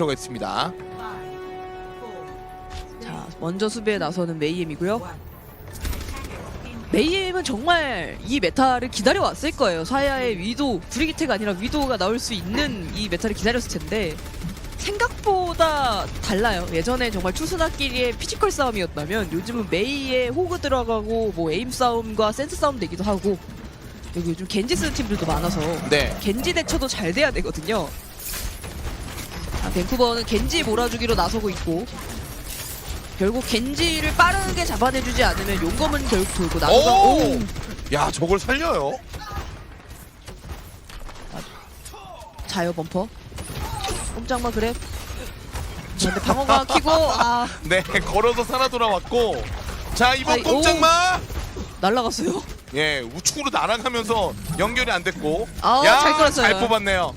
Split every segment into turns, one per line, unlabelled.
필요가 있습니다.
자, 먼저 수비에 나서는 메이엠이고요. 메이엠은 정말 이 메타를 기다려 왔을 거예요. 사야의 위도, 브리기테가 아니라 위도가 나올 수 있는 이 메타를 기다렸을 텐데 생각보다 달라요. 예전에 정말 투수나끼리의 피지컬 싸움이었다면 요즘은 메이에 호그 들어가고 뭐 에임 싸움과 센스 싸움 되기도 하고 그리고 요즘 겐지 쓰는 팀들도 많아서
네.
겐지 대처도 잘 돼야 되거든요. 아, 밴쿠버는 겐지 몰아주기로 나서고 있고 결국 겐지를 빠르게 잡아내주지 않으면 용검은 결국 돌고 나누가
오!
오!
야 저걸 살려요?
자요 범퍼 꼼짝마 그래 근데 방어가 키고 아
네 걸어서 살아 돌아왔고 자 이번
아이,
꼼짝마
날라갔어요
예 우측으로 날아가면서 연결이 안 됐고
아,
야,
잘 끌었어요.
잘 뽑았네요.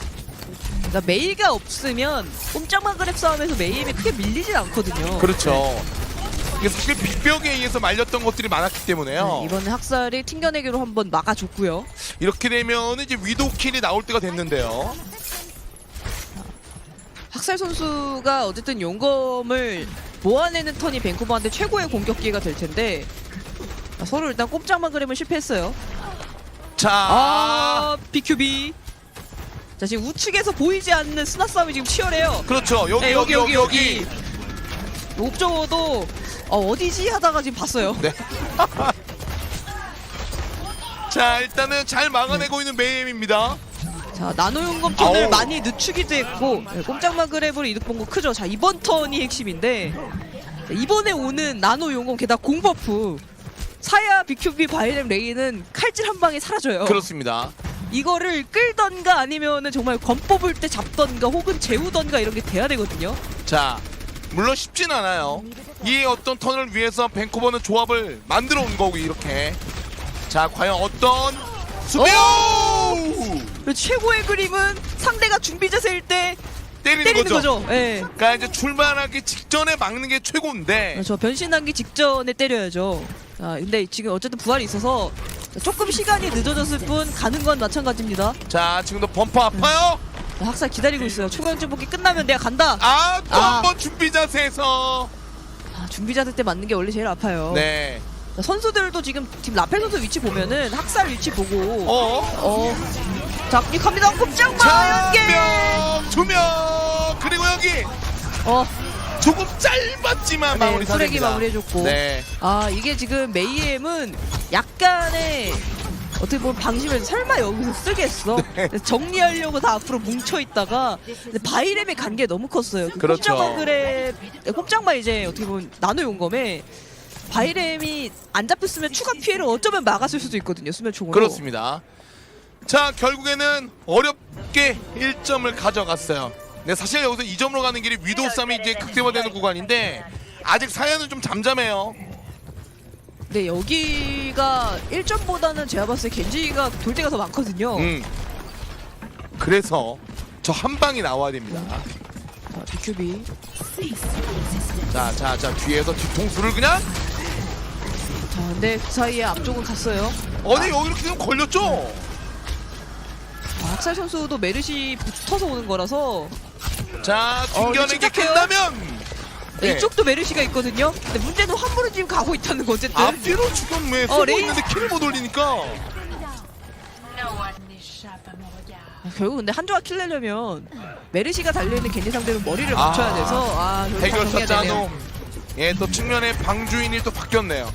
그러니까 메이가 없으면 꼼짝마 그랩 싸움에서 메이엠이 크게 밀리진 않거든요
그렇죠. 이게 사실 빅벽에 의해서 말렸던 것들이 많았기 때문에요.
네, 이번에 학살이 튕겨내기로 한번 막아줬고요
이렇게 되면 이제 위도 킬이 나올 때가 됐는데요.
학살 선수가 어쨌든 용검을 모아내는 턴이 밴쿠버한테 최고의 공격 기회가 될 텐데 아, 서로 일단 꼼짝마 그램은 실패했어요.
자,
아 BQB. 자 지금 우측에서 보이지 않는 스나 싸움이 지금 치열해요.
그렇죠. 여기
네,
여기 여기 여기.
옵저도 어, 어디지 하다가 지금 봤어요.
네. 자, 일단은 잘 막아내고 있는 메이엠입니다.
자 나노 용검 턴을
아우.
많이 늦추기도 했고 네, 꼼짝마 그랩으로 이득 본 거 크죠. 자 이번 턴이 핵심인데 자, 이번에 오는 나노 용검 게다가 공버프 사야 BQB 바이렘 레이는 칼질 한 방에 사라져요.
그렇습니다.
이거를 끌던가 아니면은 정말 권 뽑을 때 잡던가 혹은 재우던가 이런 게 돼야 되거든요.
자, 물론 쉽진 않아요. 이 어떤 턴을 위해서 밴쿠버는 조합을 만들어 온 거고 이렇게. 자, 과연 어떤 수비?
최고의 그림은 상대가 준비 자세일 때
때리는,
때리는
거죠.
거죠. 예.
그러니까 이제 출발하기 직전에 막는 게 최고인데.
저 변신하기 직전에 때려야죠. 아, 근데 지금 어쨌든 부활이 있어서 조금 시간이 늦어졌을 뿐 가는 건 마찬가지입니다.
자, 지금도 범퍼 아파요.
자, 학살 기다리고 있어요. 초강점 뽑기 끝나면 내가 간다.
아, 또
아.
한번 준비 자세에서.
아, 준비 자세 때 맞는 게 원래 제일 아파요.
네.
자, 선수들도 지금 팀 라펠 선수 위치 보면은 학살 위치 보고
어?
어. 자, 이 갑니다.
자,
연계.
명, 두 명. 그리고 여기
어,
조금 짧았지만
네,
마무리
쓰레기. 마무리해줬고.
네.
아 이게 지금 메이엠은 약간의 어떻게 보면 방심을 설마 여기서 쓰겠어
네.
정리하려고 다 앞으로 뭉쳐 있다가 근데 바이렘이 간게 너무 컸어요. 그
그렇죠.
꼼짝마 그래 꼼짝마 이제 어떻게 보면 나노 용검에 바이렘이 안 잡혔으면 추가 피해를 어쩌면 막았을 수도 있거든요 수면 총으로.
그렇습니다. 자, 결국에는 어렵게 1점을 가져갔어요. 네, 사실 여기서 2점으로 가는 길이 위도우 싸움이 이제 극대화되는 구간인데 아직 사연은 좀 잠잠해요.
네 여기가 1점보다는 제가 봤을 때 겐지가 돌 때가 더 많거든요.
음. 그래서 저 한 방이 나와야 됩니다.
자, BQB.
자, 자, 자, 뒤에서 뒤통수를 그냥
자 근데 그 사이에 앞쪽은 갔어요.
어디 여기 이렇게 되면 걸렸죠?
아, 학살 선수도 메르시 붙어서 오는 거라서
자,
어,
튕겨내기
침착해요.
끝나면 네.
이쪽도 메르시가 있거든요. 근데 문제는 함부로 지금 가고 있다는 거 어쨌든.
앞뒤로 지금 왜
어,
쏘고
레이-
있는데 킬을 못 올리니까
결국 근데 한 조각 킬 내려면 메르시가 달려있는 겐지 상대로 머리를
아,
맞춰야 돼서 아 결국 다
해결사
되네요.
짜놈 예, 또 측면에 방주인이 또 바뀌었네요.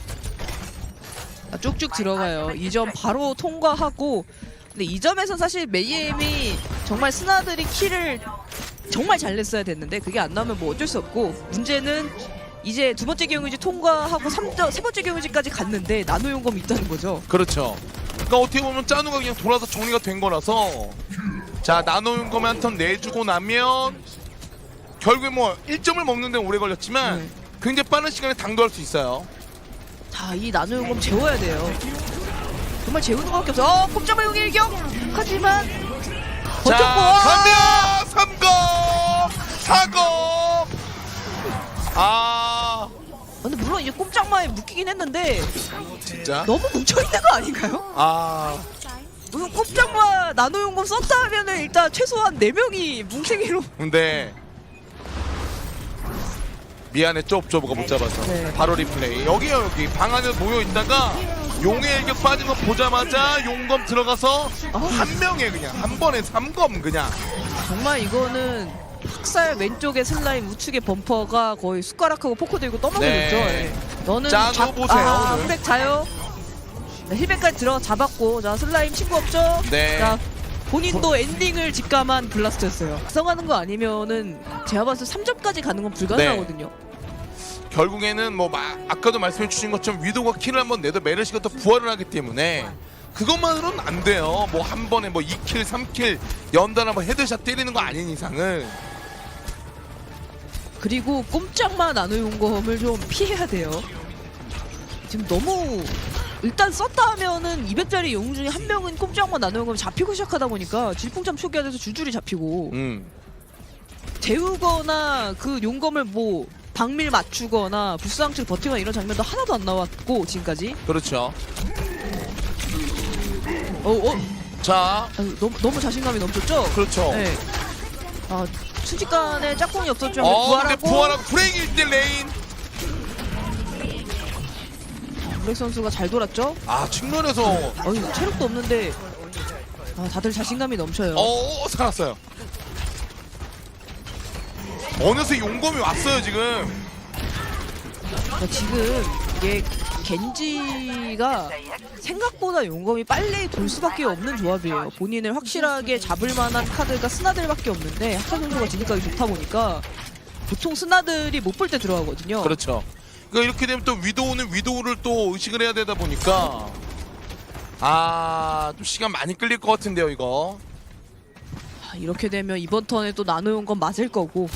아, 쭉쭉 들어가요. 2점 바로 통과하고 근데 2점에선 사실 메이엠이 정말 스나들이 킬을 정말 잘 냈어야 됐는데 그게 안 나오면 뭐 어쩔 수 없고 문제는 이제 두 번째 경유지 통과하고 3점, 세 번째 경유지까지 갔는데 나노 용검이 있다는 거죠.
그렇죠. 그러니까 어떻게 보면 짜누가 그냥 돌아서 정리가 된 거라서 자 나노용 거면 한턴 내주고 나면 결국에 뭐 1점을 먹는 데 오래 걸렸지만
네.
굉장히 빠른 시간에 당도할 수 있어요.
자, 이 나노 용검 재워야 돼요. 정말 재우는 것밖에 없어. 어, 꼼짝마 용의 일격! 하지만
자
버텼고
가면 3검 4검 아.
근데 물론 이제 꼼짝마에 묶이긴 했는데
진짜?
너무 뭉쳐있는 거 아닌가요?
아.
무슨 꼼짝마 나노 용검 썼다 하면은 일단 최소한 4명이 뭉탱이로.
근데 미안해 좁좁가 못 잡아서.
네.
바로 리플레이. 여기요 여기. 방 안에 모여 있다가 용의 일격 빠진 거 보자마자 용검 들어가서
어.
한 명에 그냥 한 번에 삼검 그냥.
정말 이거는 학살 왼쪽에 슬라임 우측에 범퍼가 거의 숟가락하고 포크 들고 떠먹여줬죠.
네.
예. 너는
자,
잡-
보세요,
아,
오늘.
후렉 자요. 네, 힐백까지 들어 잡았고 자 슬라임 친구 없죠?
네.
자 본인도 엔딩을 직감한 블라스트였어요. 성하는 거 아니면은 제가 봤을 때 3점까지 가는 건 불가능하거든요.
결국에는 뭐 마- 아까도 말씀해 주신 것처럼 위도가 킬을 한번 내도 메르시가 또 부활을 하기 때문에 그것만으로는 안 돼요. 뭐 한 번에 뭐 2킬, 3킬 연달아 뭐 헤드샷 때리는 거 아닌 이상은
그리고 꼼짝만 나노용검을 좀 피해야 돼요. 지금 너무 일단 썼다 하면은 200짜리 영웅 중에 한 명은 꼼짝만 나노용검 잡히고 시작하다 보니까 질풍참 초기화돼서 줄줄이 잡히고
음.
재우거나 그 용검을 뭐 박밀 맞추거나 불쌍치를 버티거나 이런 장면도 하나도 안 나왔고 지금까지
그렇죠.
어, 어,
자,
아유, 너무, 너무 자신감이 넘쳤죠?
그렇죠.
네. 아, 순식간에 짝꿍이 없었죠.
어, 근데
부활하고
부활하고 브레이크 1대 레인.
블랙 선수가 잘 돌았죠?
아, 측면에서
어이 체력도 없는데 아, 다들 자신감이 넘쳐요.
어, 살았어요. 어느새 용검이 왔어요, 지금.
그러니까 지금 이게 겐지가 생각보다 용검이 빨리 돌 수밖에 없는 조합이에요. 본인을 확실하게 잡을 만한 카드가 스나들밖에 없는데 학사 선수가 진입각이 좋다 보니까 보통 스나들이 못 볼 때 들어가거든요.
그렇죠. 그러니까 이렇게 되면 또 위도우는 위도우를 또 의식을 해야 되다 보니까 아, 좀 시간 많이 끌릴 것 같은데요, 이거.
아, 이렇게 되면 이번 턴에 또 나노 용검 맞을 거고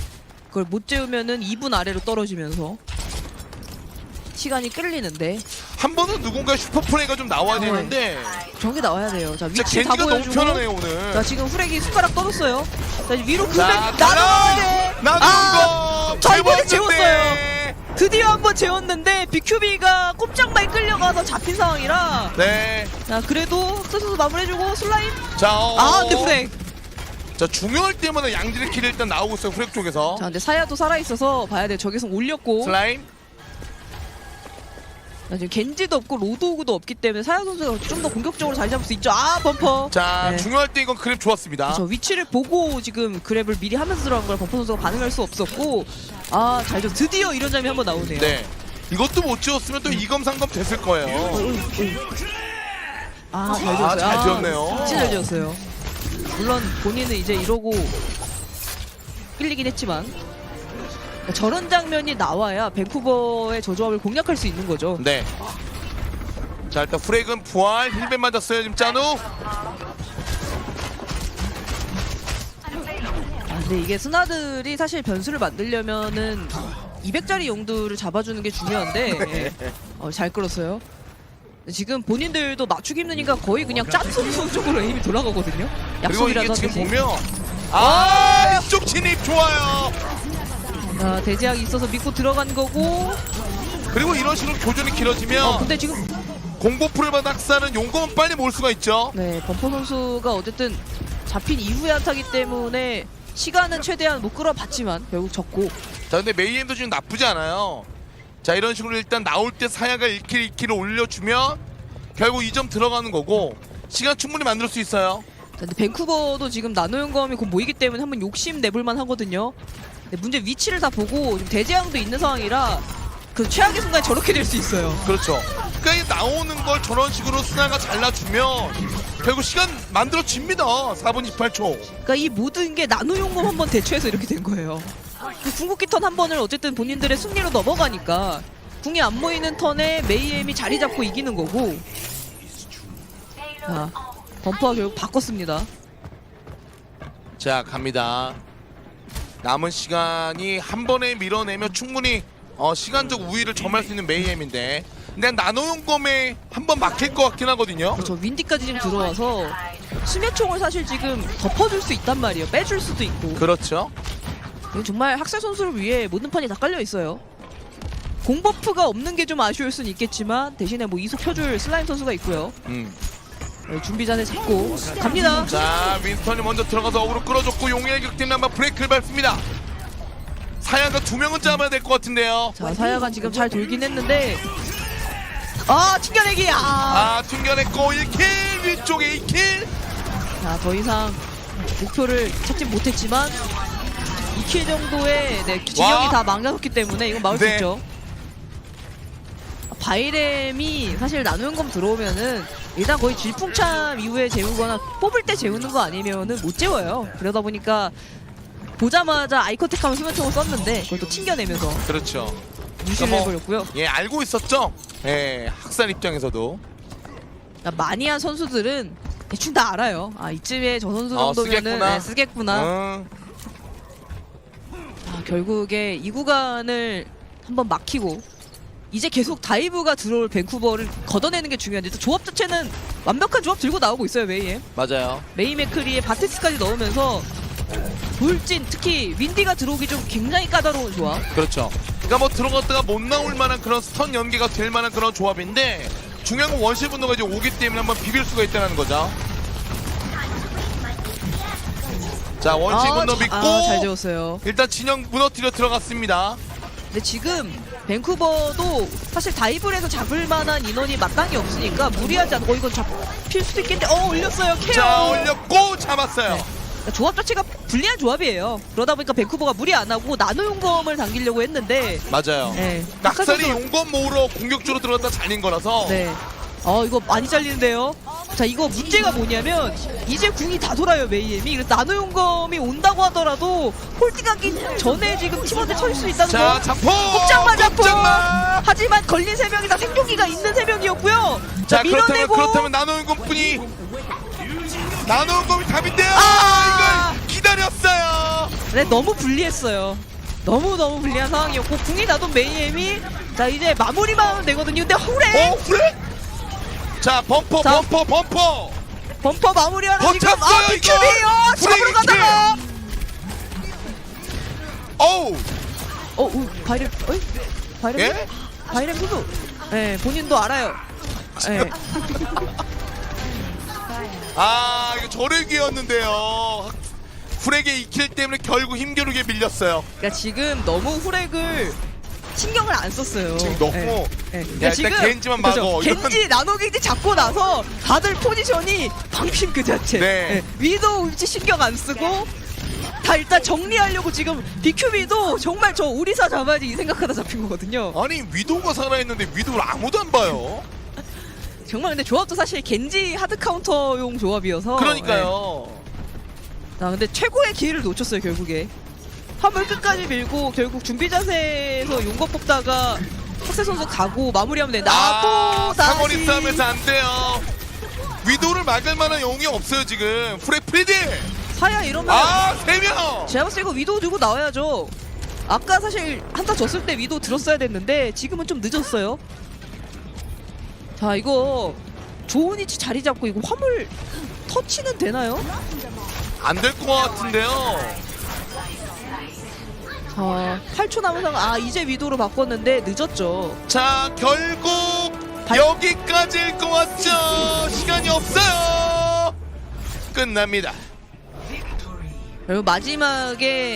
그걸 못 재우면은 2분 아래로 떨어지면서 시간이 끌리는데
한 번은 누군가 슈퍼플레이가 좀 나와야
네.
되는데
저게 나와야 돼요. 자
진짜
위치 다
겐지가 너무
보여주고
편하네요, 오늘.
자 지금 후렉이 숟가락 떨었어요. 자 위로
자,
그백
달라!
나눠가는데
나도
아 이번에
재웠는데.
재웠어요. 드디어 한번 재웠는데 비큐비가 꼼짝말 끌려가서 잡힌 상황이라
네.
자 그래도 흑수수 마무리해주고 슬라임
자, 어,
아 근데 후렉
자, 중요할 때마다 양질의 킬이 일단 나오고 있어요, 후렉 쪽에서.
자 근데 사야도 살아있어서 봐야 돼 저기서 올렸고
슬라임.
자, 지금 겐지도 없고 로드오그도 없기 때문에 사야 선수가 좀 더 공격적으로 자리 잡을 수 있죠 아 범퍼
자,
네.
중요할 때 이건 그랩 좋았습니다.
저 위치를 보고 지금 그랩을 미리 하면서 들어간 걸 범퍼 선수가 반응할 수 없었고 아 잘죠 드디어 이런 장면이 한번 나오네요
네. 이것도 못 지웠으면 또 이검삼검 됐을 거예요.
아, 잘
아,
지었어요.
잘 지었네요.
진짜 잘 지었어요. 물론 본인은 이제 이러고 끌리긴 했지만 그러니까 저런 장면이 나와야 밴쿠버의 저 조합을 공략할 수 있는 거죠.
네. 자, 일단 프렉은 부활, 힐벤 맞았어요, 지금 짜누.
아, 근데 이게 스나들이 사실 변수를 만들려면은 200짜리 용도를 잡아주는 게 중요한데 예. 어, 잘 끌었어요. 지금 본인들도 맞추기 힘드니까 거의 그냥 짠소리 쪽으로 에임이 돌아가거든요.
그리고 이게
약속이라도
지금
하듯이.
보면 아, 이쪽 진입 좋아요.
자, 대제약이 있어서 믿고 들어간 거고.
그리고 이런 식으로 교전이 길어지면
어, 근데 지금
공보 프레바 낙사는 용검은 빨리 몰 수가 있죠.
네, 범퍼 선수가 어쨌든 잡힌 이후에 한타기 때문에 시간은 최대한 못 끌어봤지만 결국 졌고
자, 근데 메이엔도 지금 나쁘지 않아요. 자, 이런 식으로 일단 나올 때 사야가 1킬 2킬을 올려주면 결국 2점 들어가는 거고 시간 충분히 만들 수 있어요.
자, 근데 밴쿠버도 지금 나노 용검이 곧 모이기 때문에 한번 욕심 내볼만 하거든요. 근데 문제 위치를 다 보고 지금 대재앙도 있는 상황이라 그 최악의 순간에 저렇게 될 수 있어요.
그렇죠. 그러니까 이 나오는 걸 저런 식으로 스나가 잘라주면 결국 시간 만들어집니다. 4분 28초.
그러니까 이 모든 게 나노용검 한 번 대처해서 이렇게 된 거예요. 그 궁극기 턴 한 번을 어쨌든 본인들의 승리로 넘어가니까 궁이 안 모이는 턴에 메이엠이 자리 잡고 이기는 거고 자, 범퍼가 결국 바꿨습니다.
자, 갑니다. 남은 시간이 한 번에 밀어내면 충분히 어, 시간적 우위를 점할 수 있는 메이엠인데 근데 나노용검에 한 번 막힐 것 같긴 하거든요.
그렇죠. 윈디까지 지금 들어와서 수면총을 사실 지금 덮어줄 수 있단 말이에요. 빼줄 수도 있고.
그렇죠.
정말 학살 선수를 위해 모든 판이 다 깔려 있어요. 공버프가 없는 게 좀 아쉬울 수는 있겠지만 대신에 뭐 이속 펴줄 슬라임 선수가 있고요.
음.
네, 준비 자세 잡고 갑니다.
자, 윈스턴이 먼저 들어가서 어그로 끌어줬고 용의 격팀 한번 브레이크를 밟습니다. 사야가 두 명은 잡아야 될 것 같은데요.
자 사야가 지금 잘 돌긴 했는데 아 튕겨내기 아.
아 튕겨냈고 1킬 위쪽에 2킬.
자더 이상 목표를 찾지 못했지만 2킬 정도의 네,
와.
다 망가졌기 때문에 이건 막을 수
네.
있죠. 바이렘이 사실 나누는 검 들어오면은 일단 거의 질풍참 이후에 재우거나 뽑을 때 재우는 거 아니면은 못 재워요. 그러다 보니까 보자마자 아이컨택하면 수면총을 썼는데 그걸 또 튕겨내면서
그렇죠.
무시를
뭐-
해버렸고요.
예 알고 있었죠. 예 학살 입장에서도.
그러니까 마니아 선수들은 대충 다 알아요. 아 이쯤에 저 선수
어,
정도면은
쓰겠구나.
네, 쓰겠구나.
응.
아, 결국에 이 구간을 한번 막히고 이제 계속 다이브가 들어올 밴쿠버를 걷어내는 게 중요한데 또 조합 자체는 완벽한 조합 들고 나오고 있어요 메이엠
맞아요.
메이 맥크리에 바테스까지 넣으면서 돌진 특히 윈디가 들어오기 좀 굉장히 까다로운 조합
그렇죠. 그러니까 뭐 들어갔다가 못 나올 만한 그런 스턴 연계가 될 만한 그런 조합인데 중요한 건 원실 분노가 이제 오기 때문에 한번 비빌 수가 있다는 거죠. 자 원실 분노 믿고
아, 잘 지웠어요
일단 진영 무너뜨려 들어갔습니다.
근데 지금 밴쿠버도 사실 다이브를 해서 잡을 만한 인원이 마땅히 없으니까 무리하지 않고 어, 이건 잡힐 수도 있겠는데 어 올렸어요 케어
자 올렸고 잡았어요.
네. 그러니까 조합 자체가 불리한 조합이에요. 그러다 보니까 밴쿠버가 무리 안 하고 나노 용검을 당기려고 했는데,
맞아요.
네. 선수-
용건 모으러 공격적으로 들어갔다 잘린 거라서
네. 어 이거 많이 잘리는데요. 자 이거 문제가 뭐냐면 이제 궁이 다 돌아요 메이엠이. 그래서 나노 용검이 온다고 하더라도 홀딩하기 전에 지금 팀원들 쳐질 수 있다는
자
거.
자포
꼼짝마.
꼼짝마.
하지만 걸린 세 명이 다 생존기가 있는 세 명이었고요.
자
자
그렇다면
밀어내고
그렇다면 나노 용건뿐이 나노 용건이 답인데요.
아!
이걸 기다렸어요.
네, 너무 불리했어요. 너무 너무 불리한 상황이었고 궁이 나도 메이엠이 자 이제 마무리만 하면 되거든요. 근데 후레
오 그래? 자 범퍼
자.
범퍼 범퍼
범퍼 마무리하러 지금
버텼어요,
아 비큐비
이거.
어 잡으러
브레이크.
가다가
어우
어 우, 바이렘 어이 바이렘
예?
바이렘 선수 예 본인도 알아요. 예.
아 이거 저력이었는데요 프렉의 이킬 때문에 결국 힘겨루게 밀렸어요
그러니까 지금 너무 후렉을 신경을 안 썼어요.
지금 너무
예. 예.
야,
그러니까
일단 겐지만 막어.
그죠?
이런-
겐지 나노 겐지 잡고 나서 다들 포지션이 방심 그 자체.
네.
예. 위도 위치 신경 안 쓰고 다 일단 정리하려고 지금 BQB도 정말 저 우리사 잡아야지 이 생각하다 잡힌 거거든요.
아니 위도가 살아있는데 위도를 아무도 안 봐요
정말 근데 조합도 사실 겐지 하드 카운터용 조합이어서.
그러니까요
예. 아 근데 최고의 기회를 놓쳤어요 결국에. 화물 끝까지 밀고 결국 준비 자세에서 용거 뽑다가 학세 선수 가고 마무리하면 아또 다시
사거리 싸움에서 안 돼요 위도를 막을 만한 영웅이 없어요 지금 프렉 프리디
사야 이러면
아 세 명
제가 봤을 때 이거 위도 들고 나와야죠. 아까 사실 한타 졌을 때 위도 들었어야 됐는데 지금은 좀 늦었어요. 자 이거 좋은 위치 자리 잡고 이거 화물 터치는 되나요?
안 될 것 같은데요
자 8초 남은 상황 아 이제 위도로 바꿨는데 늦었죠.
자 결국
발-
여기까지일 것 같죠? 시간이 없어요! 끝납니다.
그리고 마지막에